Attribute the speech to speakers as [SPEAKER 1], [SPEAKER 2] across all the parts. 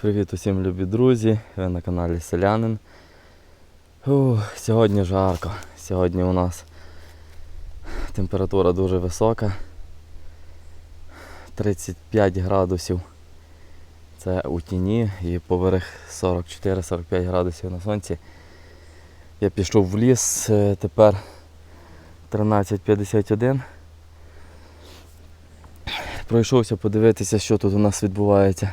[SPEAKER 1] Привіт усім любі друзі, ви на каналі Селянин. Ух, сьогодні жарко. Сьогодні у нас температура дуже висока. 35 градусів. Це у тіні і поверх 44-45 градусів на сонці. Я пішов в ліс, е, тепер 13.51. Пройшовся подивитися, що тут у нас відбувається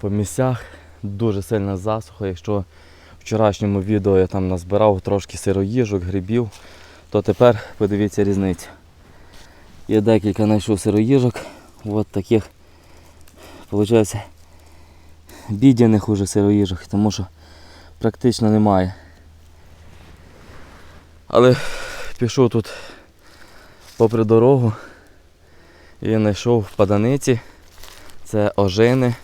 [SPEAKER 1] по місцях. Дуже сильна засуха. Якщо в вчорашньому відео я там назбирав трошки сироїжок, грибів, то тепер подивіться різницю. Я декілька знайшов сироїжок, от таких, виходить, бідяних уже сироїжок, тому що практично немає. Але пішов тут попри дорогу і знайшов в паданиці. Це ожини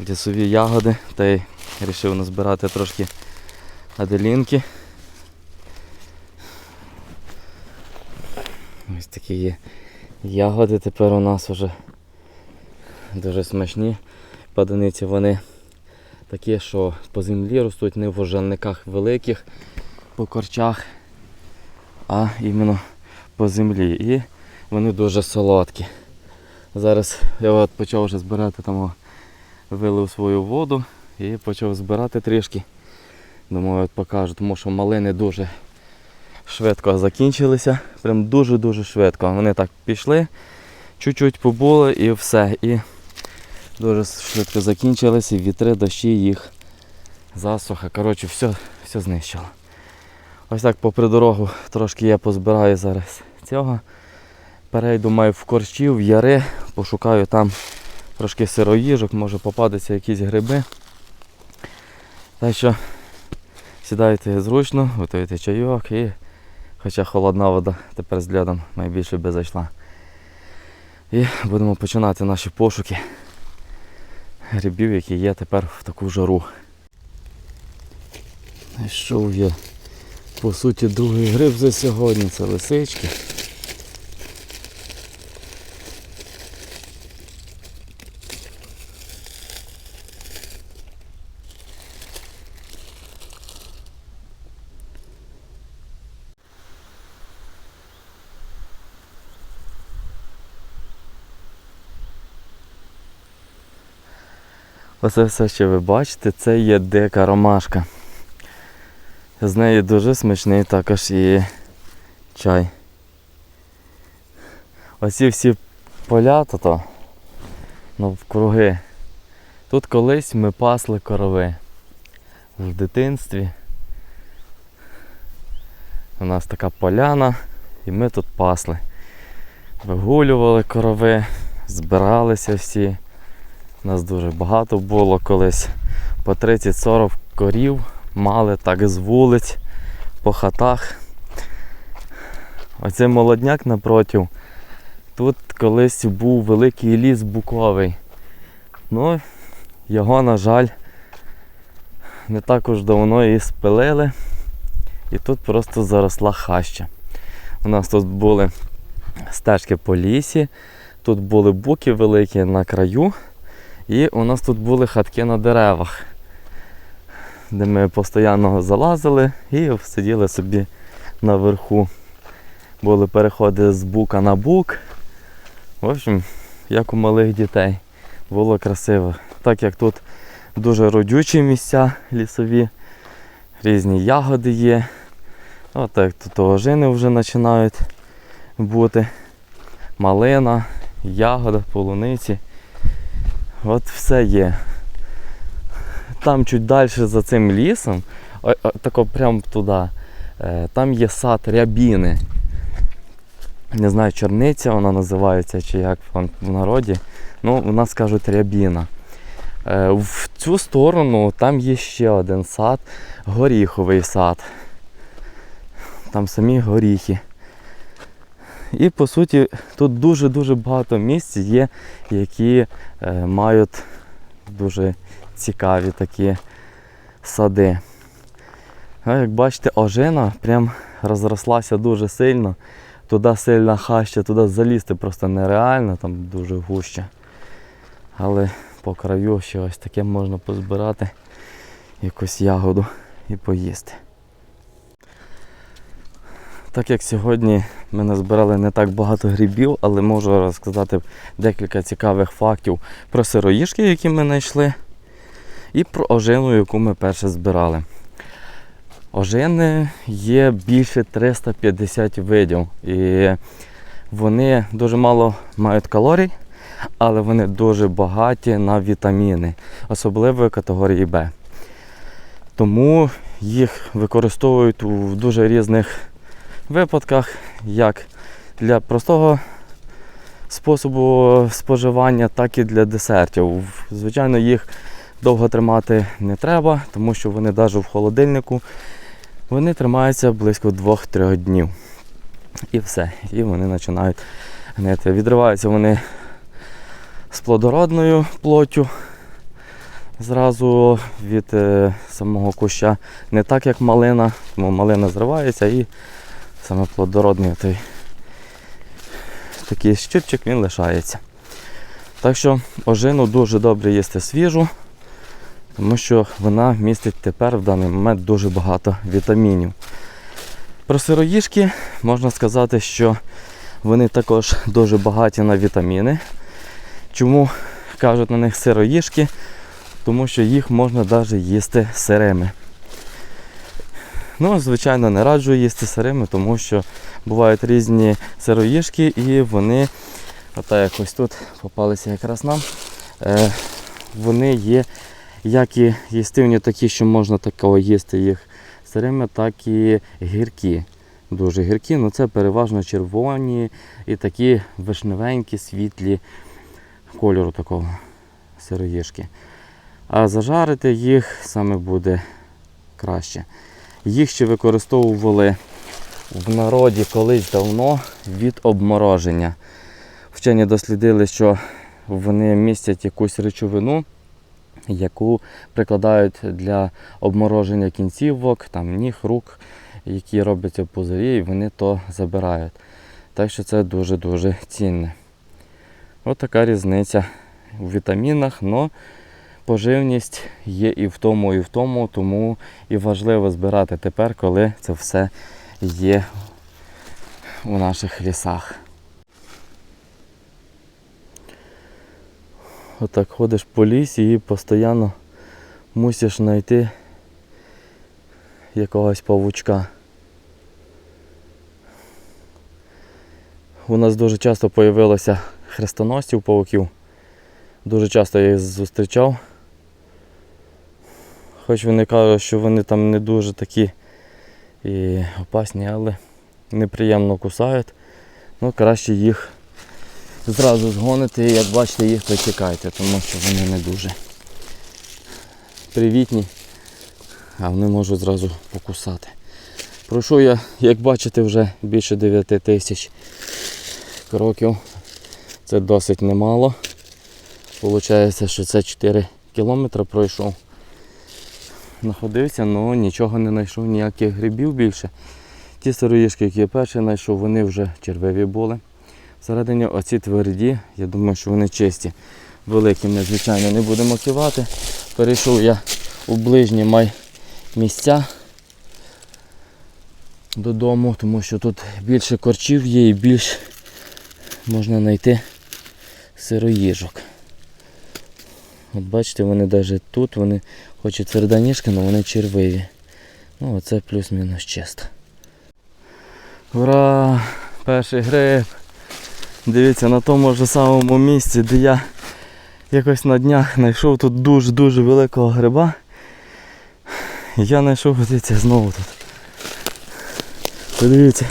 [SPEAKER 1] лісові ягоди та й вирішив назбирати трошки аделінки. Ось такі є ягоди тепер у нас вже дуже смачні. Паданиці вони такі, що по землі ростуть не в ожельниках великих, по корчах, а іменно по землі. І вони дуже солодкі. Зараз я от почав вже збирати там вилив свою воду і почав збирати трішки. Думаю, от покажу, тому що малини дуже швидко закінчилися. Прям дуже-дуже швидко. Вони так пішли, чуть-чуть побули і все. І дуже швидко закінчилися, вітри, дощі їх засуха. Коротше, все, все знищило. Ось так попри дорогу трошки я позбираю зараз цього. Перейду маю в корчі, в яри, пошукаю там трошки сироїжок, може попадеться якісь гриби. Так що сідайте зручно, готуйте чайок і хоча холодна вода тепер з льодом найбільше би зайшла. І будемо починати наші пошуки грибів, які є тепер в таку жару. Знайшов я по суті другий гриб за сьогодні, це лисички. Оце все, що ви бачите, це є дика ромашка. З неї дуже смачний також і чай. Оці всі поля то навкруги. Тут колись ми пасли корови. В дитинстві. У нас така поляна і ми тут пасли. Вигулювали корови, збиралися всі. Нас дуже багато було колись. По 30-40 корів мали так з вулиць, по хатах. Оцей молодняк напротив. Тут колись був великий ліс буковий. Ну, його, на жаль, не так уж давно і спилили. І тут просто заросла хаща. У нас тут були стежки по лісі, тут були буки великі на краю. І у нас тут були хатки на деревах, де ми постійно залазили і сиділи собі наверху. Були переходи з бука на бук. В общем, як у малих дітей. Було красиво. Так як тут дуже родючі місця лісові, різні ягоди є. От так тут ожини вже починають бути. Малина, ягода, полуниці. От все є. Там чуть далі за цим лісом, тако прямо туди, е, там є сад рябіни. Не знаю, чорниця вона називається, чи як в в народі. Ну, у нас кажуть рябіна. Е, В цю сторону там є ще один сад, горіховий сад. Там самі горіхи. І по суті тут дуже-дуже багато місць є, які е, мають дуже цікаві такі сади. А як бачите, ожина прям розрослася дуже сильно. Туди сильна хаща, туди залізти просто нереально, там дуже гуща. Але по краю ще ось таке можна позбирати, якусь ягоду і поїсти. Так як сьогодні ми назбирали не так багато грибів, але можу розказати декілька цікавих фактів про сироїшки, які ми знайшли, і про ожину, яку ми перше збирали. Ожини є більше 350 видів. І вони дуже мало мають калорій, але вони дуже багаті на вітаміни, особливо категорії Б. Тому їх використовують у дуже різних випадках, як для простого способу споживання, так і для десертів. Звичайно, їх довго тримати не треба, тому що вони навіть в холодильнику вони тримаються близько 2-3 днів. І все. І вони починають гнити. Відриваються вони з плодородною плоттю. Зразу від е, самого куща не так, як малина, тому малина зривається і саме плодородний той такий щипчик він лишається. Так що ожину дуже добре їсти свіжу, тому що вона містить тепер в даний момент дуже багато вітамінів. Про сироїшки можна сказати, що вони також дуже багаті на вітаміни. Чому кажуть на них сироїшки? Тому що їх можна навіть їсти сирими. Ну, звичайно, не раджу їсти сирими, тому що бувають різні сироїшки і вони, ота якось тут попалися якраз нам, е, вони є як і їстивні такі, що можна такого їсти їх сирими, так і гіркі. Дуже гіркі, але це переважно червоні і такі вишневенькі, світлі кольору такого сироїшки. А зажарити їх саме буде краще. Їх ще використовували в народі колись давно від обмороження. Вчені дослідили, що вони містять якусь речовину, яку прикладають для обмороження кінцівок, там, ніг, рук, які робляться в пузирі, і вони то забирають. Так що це дуже-дуже цінне. Ось така різниця у вітамінах, але поживність є і в тому, і в тому, тому і важливо збирати тепер, коли це все є у наших лісах. Отак ходиш по лісі і постійно мусиш знайти якогось павучка. У нас дуже часто появилося хрестоносців павуків. Дуже часто я їх зустрічав. Хоч вони кажуть, що вони там не дуже такі і опасні, але неприємно кусають. Ну, краще їх зразу згонити і як бачите їх почекайте, тому що вони не дуже привітні, а вони можуть зразу покусати. Пройшов я, як бачите, вже більше 9 тисяч кроків. Це досить немало. Получається, що це 4 кілометри пройшов. Находився, але нічого не знайшов, ніяких грибів більше. Ті сироїшки, які я перший знайшов, вони вже червиві були. Всередині оці тверді, я думаю, що вони чисті. Великі ми, звичайно, не будемо кивати. Перейшов я у ближні май місця додому, тому що тут більше корчів є і більш можна знайти сироїжок. От бачите, вони навіть тут, вони хоч і твердоніжки, але вони червиві. Ну оце плюс-мінус чисто. Ура! Перший гриб! Дивіться, на тому ж самому місці, де я якось на днях знайшов тут дуже-дуже великого гриба. Я знайшов дивіться, знову тут. Подивіться.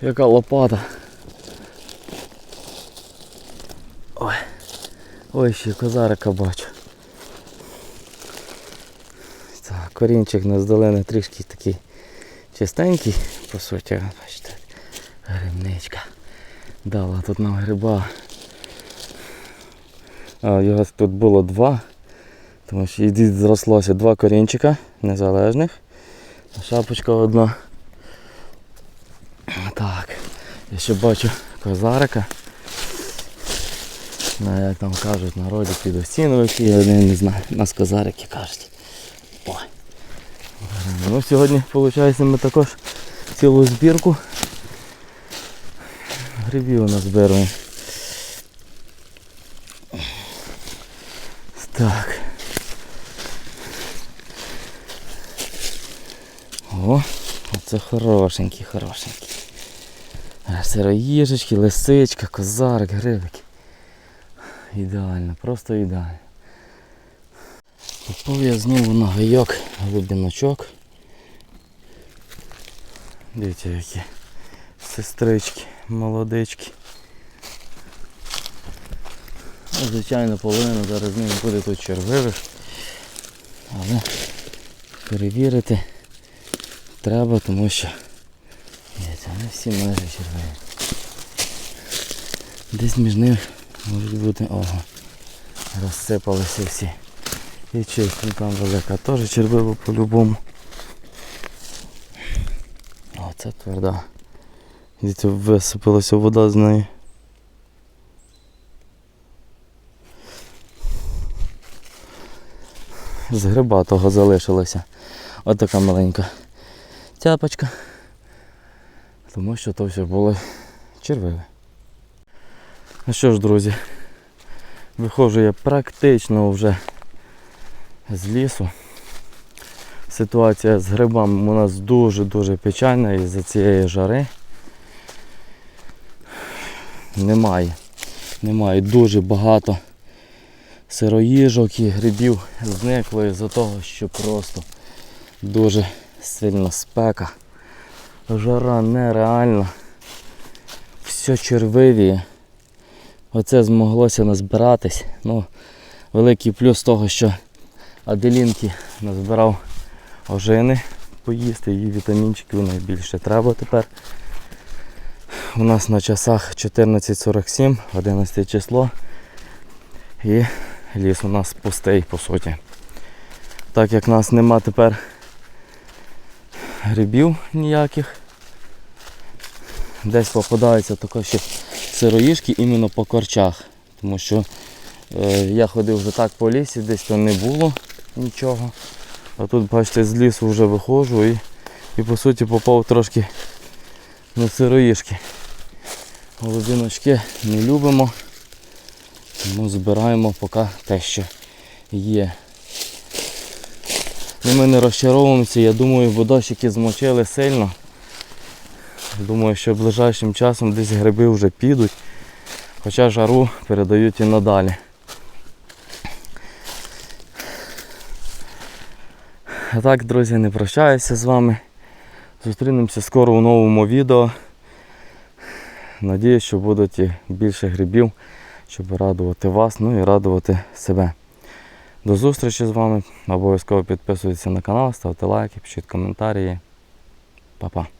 [SPEAKER 1] Яка лопата. Ой. Ой, ще козарика бачу. Так, корінчик на здалени трішки такий чистенький, по суті, бачите, грибничка. Дала тут нам гриба. А, його тут було два. Тому що і зрослося два корінчика незалежних. Шапочка одна. Так. Я ще бачу козарика. Як там кажуть народі підостіновики, я не, знаю, нас козарики кажуть. Ой. Ну, сьогодні, виходить, ми також цілу збірку грибів назбираємо. Так. О, оце хорошенький, хорошенький. Сироїжечки, лисичка, козарик, грибики. Ідеально, просто ідеально. Попав я знову на гайок глибиночок. Дивіться які сестрички, молодички. Ну, Звичайно, половина зараз ними буде тут червивих. Але перевірити треба, тому що дивіться, вони всі майже червиві. Десь між ними можуть бути ого. Розсипалися всі. І честь ну, там велика, теж червива по-любому. О, це тверда. Дивіться, висипалася вода з неї. З гриба того залишилося. Ось така маленька тяпочка. Тому що то все було червиве. Ну що ж, друзі, виходжу я практично вже з лісу. Ситуація з грибами у нас дуже-дуже печальна із-за цієї жари. Немає. Немає дуже багато сироїжок і грибів зникло із-за того, що просто дуже сильна спека. Жара нереальна. Все червивіє. Оце змоглося назбиратись. Ну, великий плюс того, що Аделінки назбирав ожини поїсти, її вітамінчиків найбільше треба тепер. У нас на часах 14.47, 11 число. І ліс у нас пустий по суті. Так як в нас нема тепер грибів ніяких. Десь попадаються також ще сироїшки іменно по корчах. Тому що е, я ходив вже так по лісі, десь то не було нічого. А тут, бачите, з лісу вже виходжу і, і по суті попав трошки на сироїшки. Голубіночки не любимо, тому збираємо поки те, що є. І ми не розчаровуємося, я думаю, бо змочили сильно. Думаю, що ближайшим часом десь гриби вже підуть, хоча жару передають і надалі. А так, друзі, не прощаюся з вами. Зустрінемося скоро у новому відео. Надіюсь, що будуть і більше грибів, щоб радувати вас, ну і радувати себе. До зустрічі з вами. Обов'язково підписуйтесь на канал, ставте лайки, пишіть коментарі. Па-па.